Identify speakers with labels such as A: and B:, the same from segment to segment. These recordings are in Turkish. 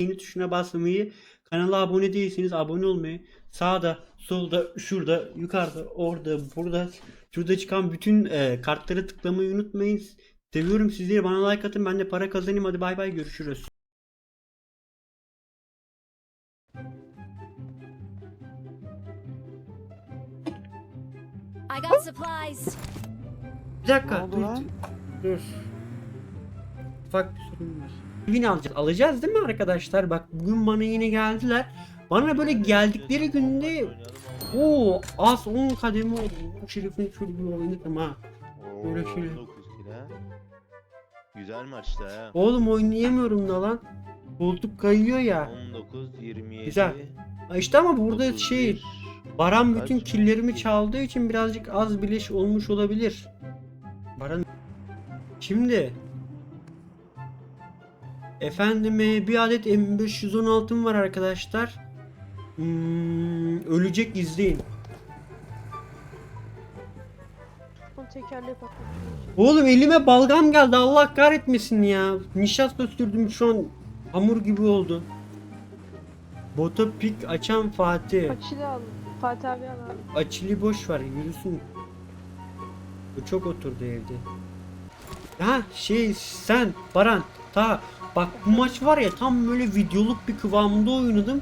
A: beğeni tuşuna basmayı, kanala abone değilseniz abone olmayı, sağda, solda, şurada, yukarıda, orada, burada, şurada çıkan bütün e, kartları tıklamayı unutmayın. Seviyorum sizleri. Bana like atın. Ben de para kazanayım. Hadi bay bay. Görüşürüz.
B: I got supplies.
A: Bir dakika.
C: Ne oldu
A: dur,
C: lan?
A: Dur. Ufak bir sorun var. Win alacağız. Alacağız değil mi arkadaşlar? Bak bugün bana yine geldiler. Bana böyle geldikleri günde o az 10 kademe oldu. Bu şerifin şöyle bir oynatım ha. Böyle şöyle.
D: 19 kilo ha. Güzel maçtı ha.
A: Oğlum oynayamıyorum da lan. Koltuk kayıyor ya.
D: 19, 27.
A: Güzel. İşte ama burada
D: 31.
A: şey Baran bütün
D: Kaç?
A: killerimi çaldığı için birazcık az bileş olmuş olabilir. Baran Şimdi Efendime bir adet M516'm var arkadaşlar. Hmm, ölecek izleyin. Oğlum elime balgam geldi Allah kahretmesin ya. Nişasta sürdüm şu an hamur gibi oldu. Bota pik açan Fatih.
E: Açılı al. Fatih abi al abi.
A: Açılı boş ver yürüsün. O çok oturdu evde. Ha şey sen Baran ta bak bu maç var ya tam böyle videoluk bir kıvamda oynadım.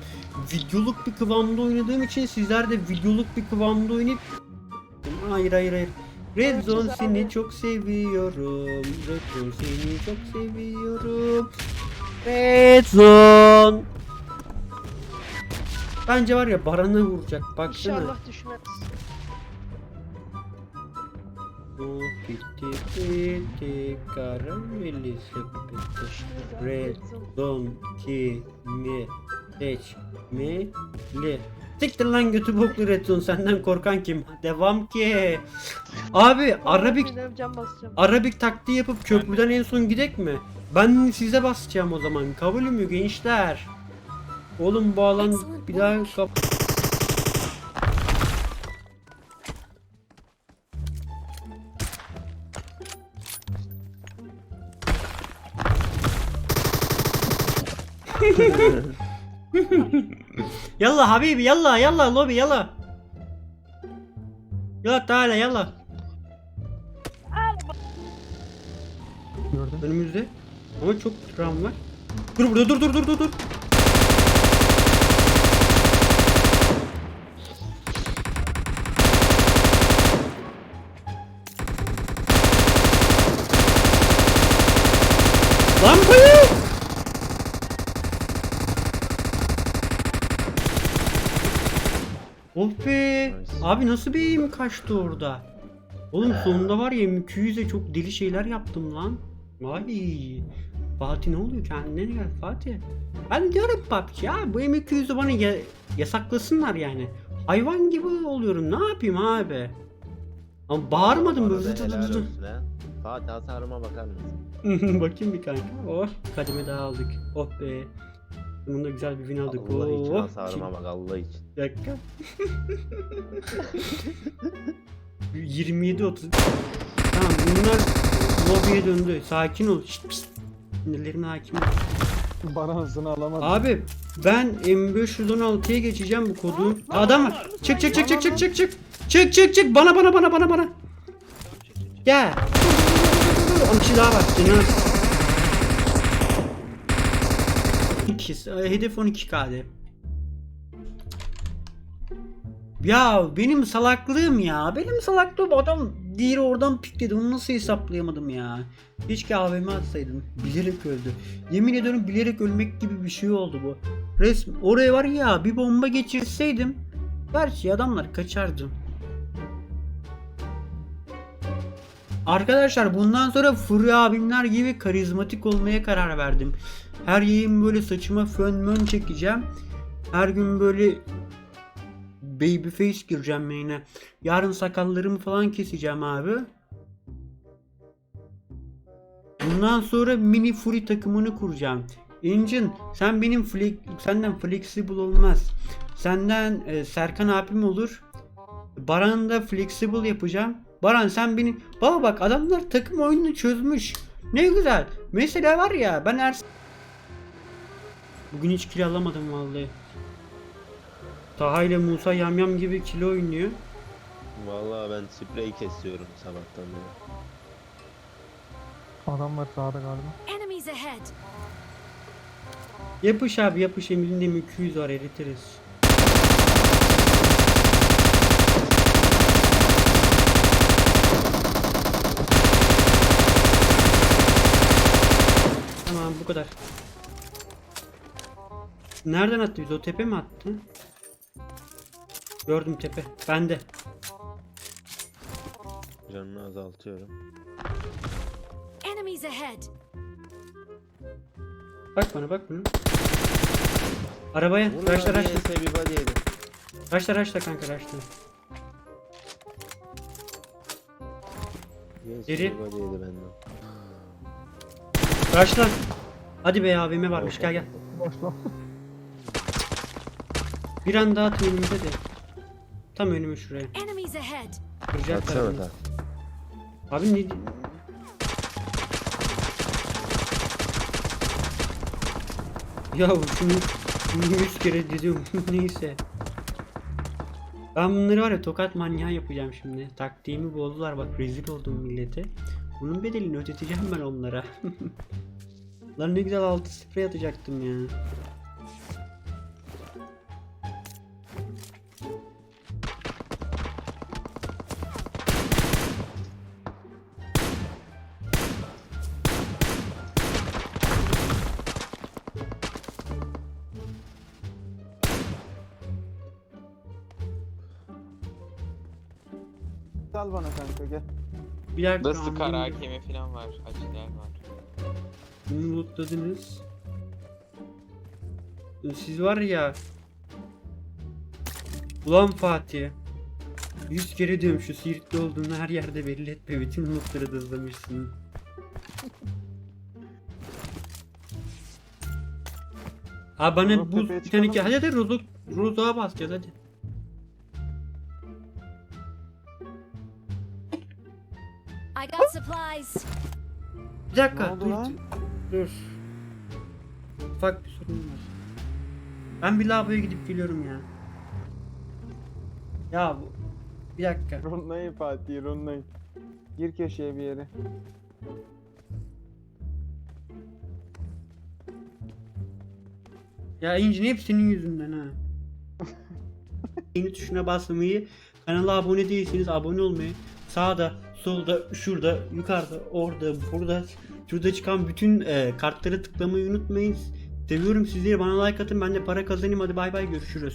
A: Videoluk bir kıvamda oynadığım için sizler de videoluk bir kıvamda oynayıp Hayır hayır hayır. Red Zone seni çok seviyorum. Red Zone seni çok seviyorum. Red Zone. Bence var ya Baran'a vuracak. Baksana.
E: İnşallah düşmez.
A: O bitti bitti karameli sepeti
E: Düşmez abi.
A: Red Zone kimi seçmeli Siktir lan götü boklu Red Zone senden korkan kim? Devam ki Abi Arabik. Arabik taktiği yapıp köprüden en son gidek mi? Ben size basacağım o zaman kabul mü gençler? Oğlum bu alan bir daha kap Yalla habibi yalla yalla lobi yalla. Yalla Teala yalla.
C: Gördüm.
A: Önümüzde. Ama çok ram var. Dur burada dur dur dur dur dur. Lan koyu! Oh be! Abi nasıl bir eğim kaçtı orada? Oğlum sonunda var ya M200'e çok deli şeyler yaptım lan. Vay. Fatih ne oluyor kendine gel Fatih. Ben diyorum PUBG ya bu M200'ü bana ya- yasaklasınlar yani. Hayvan gibi oluyorum ne yapayım abi. Ama bağırmadım böyle.
D: Fatih hasarıma bakar mısın?
A: Bakayım bir kanka. Oh kademe daha aldık. Oh be. Bununla güzel bir win aldık.
D: Allah için
A: oh.
D: hasarıma bak Allah için.
A: Bir dakika. 27 30. Tamam bunlar lobiye döndü. Sakin ol. Şşt, pişt. Sinirlerine hakim ol.
C: Bana hızını alamadım.
A: Abi ben M516'ya geçeceğim bu kodu. Adam var. Çık çık çık çık çık çık çık. Çık çık çık bana bana bana bana bana. Gel. Onun kişi daha var. Cenaz. İkisi. Hedef 12K'de. Ya benim salaklığım ya. Benim salaklığım adam diğeri oradan pikledi. Onu nasıl hesaplayamadım ya. Keşke AVM atsaydım. Bilerek öldü. Yemin ediyorum bilerek ölmek gibi bir şey oldu bu. Resm oraya var ya bir bomba geçirseydim gerçi adamlar kaçardı. Arkadaşlar bundan sonra Furi abimler gibi karizmatik olmaya karar verdim. Her yayın böyle saçıma fön mön çekeceğim. Her gün böyle babyface gireceğim yine. Yarın sakallarımı falan keseceğim abi. Bundan sonra mini Fury takımını kuracağım. Engine sen benim fle- senden flexible olmaz. Senden e, Serkan abim olur. Baran'ı da flexible yapacağım. Baran sen benim... Baba bak adamlar takım oyununu çözmüş. Ne güzel. Mesela var ya ben er... Bugün hiç kilo alamadım vallahi. Taha ile Musa yamyam gibi kilo oynuyor.
D: Vallahi ben sprey kesiyorum sabahtan beri.
C: Adam var sağda galiba.
B: Enemies ahead!
A: Yapış abi yapış Emir'in de 200 var eritiriz. Tamam bu kadar. Nereden attı? O tepe mi attı? Gördüm tepe. Bende.
D: Canını azaltıyorum.
B: Enemies ahead!
A: Bak bana bak bana. Arabaya.
D: Vur
A: Raşla
D: lan,
A: raşla.
D: niyeyse bir body yedi.
A: Raşla raşla kanka raşla.
D: Niyeyse
A: Geri.
D: bir body yedi benden.
A: Raşla. Hadi be AVM varmış gel gel.
C: Başla.
A: Bir an daha at önümüze de. Tam önüme şuraya. Kıracaklar.
D: Atsana.
A: Abi ne... Ya şunu, şunu yüz kere dedim neyse. Ben bunları var ya tokat manyağı yapacağım şimdi. Taktiğimi bozdular bak rezil oldum millete. Bunun bedelini ödeteceğim ben onlara. Lan ne güzel altı sprey atacaktım ya.
C: Sal bana kanka gel.
A: Bir dakika.
F: Burada Scar
A: anlayamadım.
F: AKM falan var. Acılar var.
A: Bunu lootladınız. Siz var ya. Ulan Fatih. Yüz kere diyorum şu Siirt'te olduğunu her yerde belli etme. Bütün lootları da hızlamışsın. Ha bana bu
C: tepeye
A: bir tane ki
C: çıkalım
A: hadi hadi Rozo Rozo'ya basacağız hadi.
B: I got supplies!
A: Bir dakika
C: oldu
A: dur,
C: lan?
A: dur. Ufak bir sorun var. Ben bir lavaboya gidip geliyorum ya. Ya bu bir dakika.
C: Rundayım Fatih rundayım. Gir köşeye bir yere.
A: Ya İncin hep senin yüzünden ha. Yeni tuşuna basmayı, kanala abone değilseniz abone olmayı, sağda, solda, şurada, yukarıda, orada, burada, şurada çıkan bütün e, kartları tıklamayı unutmayın. Seviyorum sizleri. Bana like atın. Ben de para kazanayım. Hadi bay bay görüşürüz.